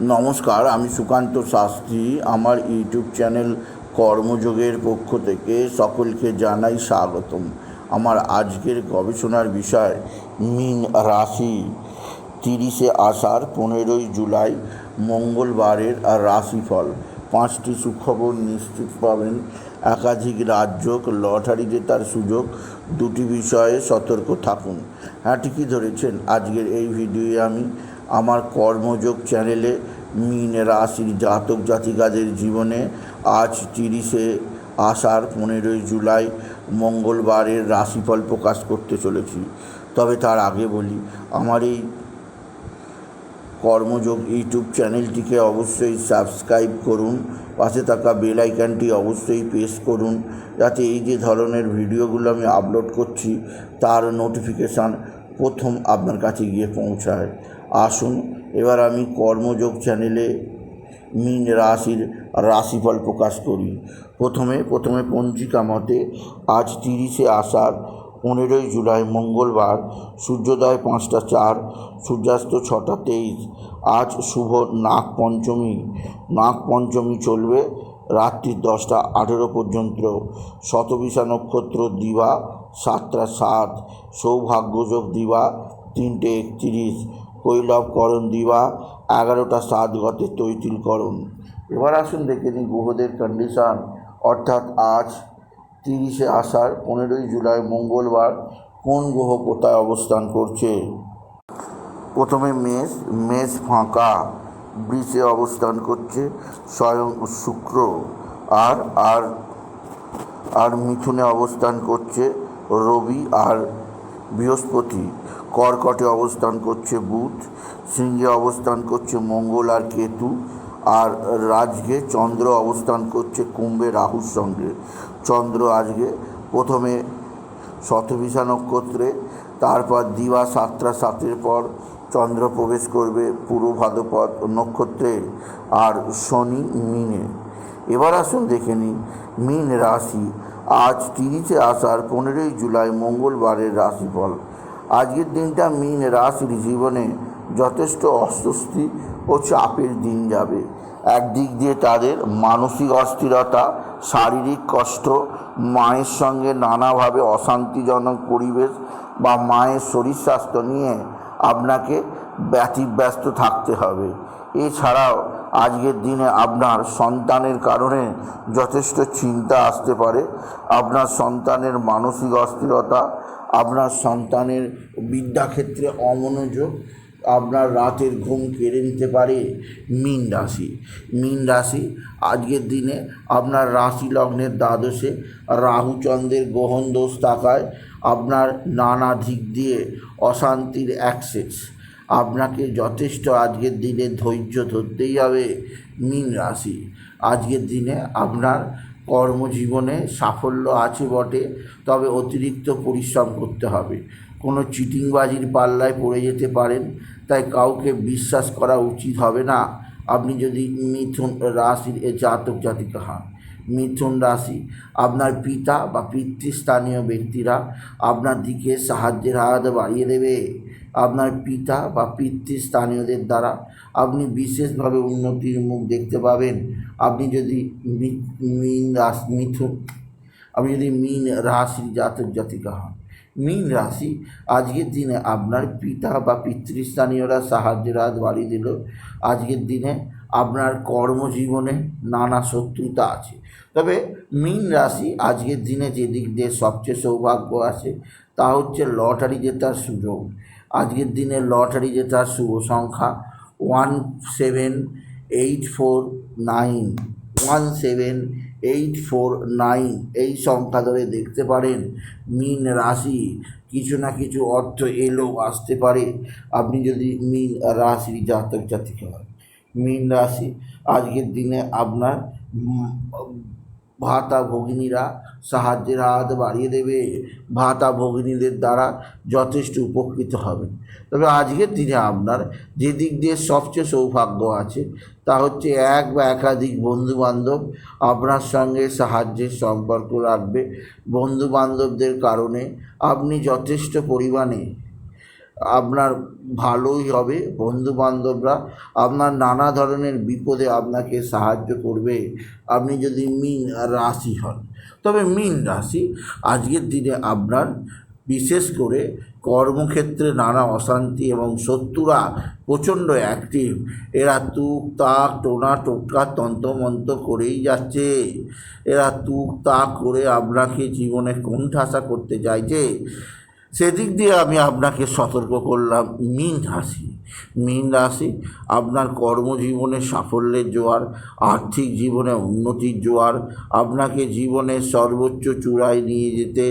নমস্কার, আমি সুকান্ত শাস্ত্রী। আমার ইউটিউব চ্যানেল কর্মযোগের পক্ষ থেকে সকলকে জানাই স্বাগতম। আমার আজকের গবেষণার বিষয়, মিন রাশি। তিরিশে আষাঢ়, পনেরোই জুলাই, মঙ্গলবারের রাশিফল। পাঁচটি সুখবর নিশ্চিত পাবেন। একাধিক রাজ্য লটারি জেতার সুযোগ, দুটি বিষয়ে সতর্ক থাকুন। হ্যাঁ ঠিকই ধরেছেন। আজকের এই ভিডিওয়ে আমি আমার কর্মযোগ চ্যানেলে মিন রাশির জাতক জাতিকাদের জীবনে আজ তিরিশে আষাঢ় পনেরোই জুলাই মঙ্গলবারের রাশিফল প্রকাশ করতে চলেছি। তবে তার আগে বলি, আমার এই কর্মযোগ ইউটিউব চ্যানেলটিকে অবশ্যই সাবস্ক্রাইব করুন, পাশে থাকা বেল আইকনটি অবশ্যই প্রেস করুন, যাতে এই যে ধরনের ভিডিওগুলো আমি আপলোড করছি, তার নোটিফিকেশান প্রথম আপনার কাছে গিয়ে পৌঁছায়। আসুন। এবার আমি কর্মযোগ চ্যানেলে মিন রাশির রাশিফল প্রকাশ করি। প্রথমে প্রথমে পঞ্জিকা মতে আজ তিরিশে আষাঢ়, পনেরোই জুলাই মঙ্গলবার, সূর্যোদয় পাঁচটা চার, সূর্যাস্ত ছটা তেইশ, আজ শুভ নাগ পঞ্চমী। নাগ পঞ্চমী চলবে রাত্রি দশটা আঠেরো পর্যন্ত। শতবিশা নক্ষত্র দিবা সাতটা সাত, সৌভাগ্যযোগ দিবা তিনটে একত্রিশ কৈলবকরণ দিবা, এগারোটা সাত গতে তৈতিলকরণ এবার আসুন দেখে নিই গ্রহদের কন্ডিশান অর্থাৎ আজ তিরিশে আষাঢ়, পনেরোই জুলাই, মঙ্গলবার কোন গ্রহ কোথায় অবস্থান করছে? প্রথমে মেষ মেষ ফাঁকা, বৃষে অবস্থান করছে, স্বয়ং শুক্র, আর আর আর মিথুনে অবস্থান করছে রবি আর বৃহস্পতি। কর্কটে অবস্থান করছে বুধ, সিংহে অবস্থান করছে মঙ্গল আর কেতু, আর রাজকে চন্দ্র অবস্থান করছে কুম্ভে রাহুর সঙ্গে। চন্দ্র আজকে প্রথমে শতভিষা নক্ষত্রে, তারপর দিবা সাতটা সাতের পর চন্দ্র প্রবেশ করবে পূর্ব ভাদ্রপদ নক্ষত্রে আর শনি মিনে। এবার আসুন দেখে নিই, মিন রাশি। আজ তিরিশে আসার পনেরোই জুলাই মঙ্গলবারের রাশিফল। আজকের দিনটা মিন রাশির জীবনে যথেষ্ট অস্বস্তি ও চাপের দিন যাবে। একদিক দিয়ে তাদের মানসিক অস্থিরতা, শারীরিক কষ্ট, মায়ের সঙ্গে নানাভাবে অশান্তিজনক পরিবেশ বা মায়ের শরীর স্বাস্থ্য নিয়ে আপনাকে ব্যতিব্যস্ত থাকতে হবে। এছাড়াও আজকের দিনে আপনার সন্তানের কারণে যথেষ্ট চিন্তা আসতে পারে। আপনার সন্তানের মানসিক অস্থিরতা আপনার সন্তানের বিদ্যাক্ষেত্রে অমনোযোগ, আপনার রাতের ঘুম কেড়ে নিতে পারে মীন রাশি। মীন রাশি, আজকের দিনে আপনার রাশি লগ্নের দ্বাদশে রাহুচন্দ্রের গ্রহণ দোষ থাকায় আপনার নানা দিক দিয়ে অশান্তির অ্যাক্সেস আপনাকে যথেষ্ট আজকের দিনে ধৈর্য ধরতেই হবে মীন রাশি। আজকের দিনে আপনার কর্মজীবনে সাফল্য আছে বটে, তবে অতিরিক্ত পরিশ্রম করতে হবে। কোনো চিটিংবাজির পাল্লায় পড়ে যেতে পারেন, তাই কাউকে বিশ্বাস করা উচিত হবে না। আপনি যদি মিথুন রাশির জাতক জাতিকা হন, মিথুন রাশি আপনার পিতা বা পিতৃস্থানীয় ব্যক্তিরা আপনার দিকে সাহায্যের হাত বাড়িয়ে দেবে। আপনার পিতা বা পিতৃস্থানীয়দের দ্বারা আপনি বিশেষভাবে উন্নতির মুখ দেখতে পাবেন। আপনি যদি মিন রাশি মিথুন আপনি যদি মিন রাশি জাতক জাতিকা হন। মীন রাশি আজকের দিনে আপনার পিতা বা পিতৃস্থানীয়রা সাহায্যের হাত বাড়িয়ে দিল। আজকের দিনে আপনার কর্মজীবনে নানা শত্রুতা আছে। তবে মীন রাশি আজকের দিনে যে দিক দিয়ে সবচেয়ে সৌভাগ্য আছে, তা হচ্ছে লটারি জেতার সুযোগ। আজকের দিনে লটারি জেতার শুভ সংখ্যা one seven eight four nine, one seven eight four nine. এই সংখ্যা ধরে দেখতে পারেন, মিন রাশি কিছু না কিছু অর্থ এলেও আসতে পারে। আপনি যদি মিন রাশির জাতক জাতিকা হয়, মিন রাশি আজকের দিনে আপনার ভাতা ভগিনীরা সাহায্যের হাত বাড়িয়ে দেবে। ভাতা ভগিনীদের দ্বারা যথেষ্ট উপকৃত হবেন তবে আজকের দিনে আপনার যে দিক দিয়ে সবচেয়ে সৌভাগ্য আছে, তা হচ্ছে এক বা একাধিক বন্ধুবান্ধব আপনার সঙ্গে সাহায্যের সম্পর্ক রাখবে। বন্ধুবান্ধবদের কারণে আপনি যথেষ্ট পরিমাণে আপনার ভালোই হবে বন্ধু বান্ধবরা আপনার নানা ধরনের বিপদে আপনাকে সাহায্য করবে। আপনি যদি মিন রাশি হন, তবে মিন রাশি আজকের দিনে আপনার বিশেষ করে কর্মক্ষেত্রে নানা অশান্তি এবং শত্রুরা প্রচণ্ড অ্যাক্টিভ এরা তুক তাক, টোনা টোটকা, তন্ত্রমন্ত্র করেই যাচ্ছে। এরা তুক তাক করে আপনাকে জীবনে কোণঠাসা করতে চাইছে। সেদিক দিয়ে আমি আপনাকে সতর্ক করলাম, মিন রাশি। মিন রাশি আপনার কর্মজীবনে সাফল্যের জোয়ার, আর্থিক জীবনে উন্নতির জোয়ার, আপনাকে জীবনের সর্বোচ্চ চূড়ায় নিয়ে যেতে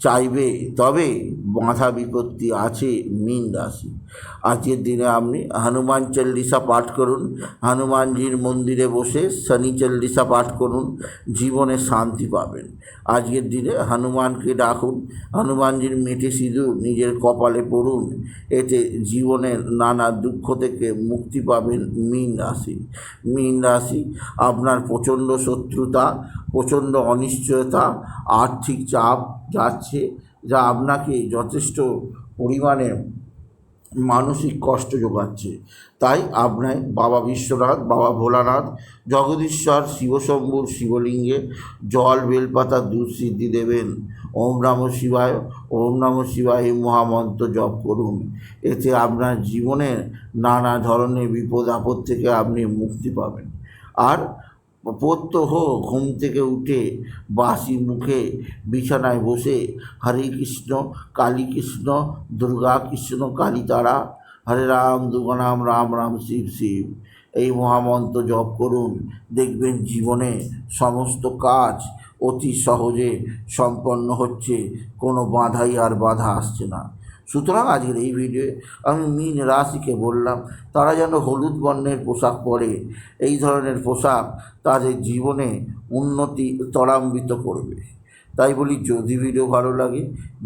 চাইবে, তবে বাধা বিপত্তি আছে, মিন রাশি। আজকের দিনে আপনি হনুমান চল্লিশা পাঠ করুন, হনুমানজির মন্দিরে বসে শনি চল্লিশা পাঠ করুন, জীবনে শান্তি পাবেন। আজকের দিনে হনুমানকে ডাকুন, হনুমানজির মেটে সিঁদুর নিজের কপালে পড়ুন, এতে জীবনের নানা দুঃখ থেকে মুক্তি পাবেন মীন রাশি। মীন রাশি, আপনার প্রচণ্ড শত্রুতা, প্রচণ্ড অনিশ্চয়তা, আর্থিক চাপ যাচ্ছে, যা আপনাকে যথেষ্ট পরিমাণে মানসিক কষ্ট যোগাচ্ছে। তাই আপনার বাবা বিশ্বনাথ, বাবা ভোলানাথ, জগদীশ্বর, শিবশম্ভুর শিবলিঙ্গে জল, বেলপাতা, দুধ সিদ্ধি দেবেন। ওম নম শিবায়, ওম নম শিবায় এই মহামন্ত্র জপ করুন। এতে আপনার জীবনের নানা ধরনের বিপদ আপদ থেকে আপনি মুক্তি পাবেন। আর প্রত্যহ ঘুম থেকে উঠে বাসি মুখে বিছানায় বসে হরে কৃষ্ণ, কালী কৃষ্ণ, দুর্গা কৃষ্ণ কালী তারা হরে রাম দুর্গনাম রাম রাম, শিব শিব। এই মহামন্ত্র জপ করুন। দেখবেন জীবনে সমস্ত কাজ অতি সহজে সম্পন্ন হচ্ছে। কোনো বাধাই আর বাধা আসছে না। সুতরাং আজকের এই ভিডিওয়ে আমি মিন রাশিকে বললাম, তারা যেন হলুদ বর্ণের পোশাক পরে, এই ধরনের পোশাক তাদের জীবনে উন্নতি ত্বরান্বিত করবে। তাই বলি, যদি ভিডিও ভালো লাগে,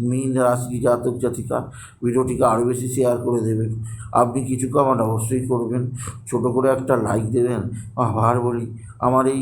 মিন রাশি জাতক জাতিকা, ভিডিওটিকে আরও বেশি শেয়ার করে দেবেন। আপনি কিছু কামান অবশ্যই করবেন। ছোট করে একটা লাইক দেবেন। আবার বলি, আমার এই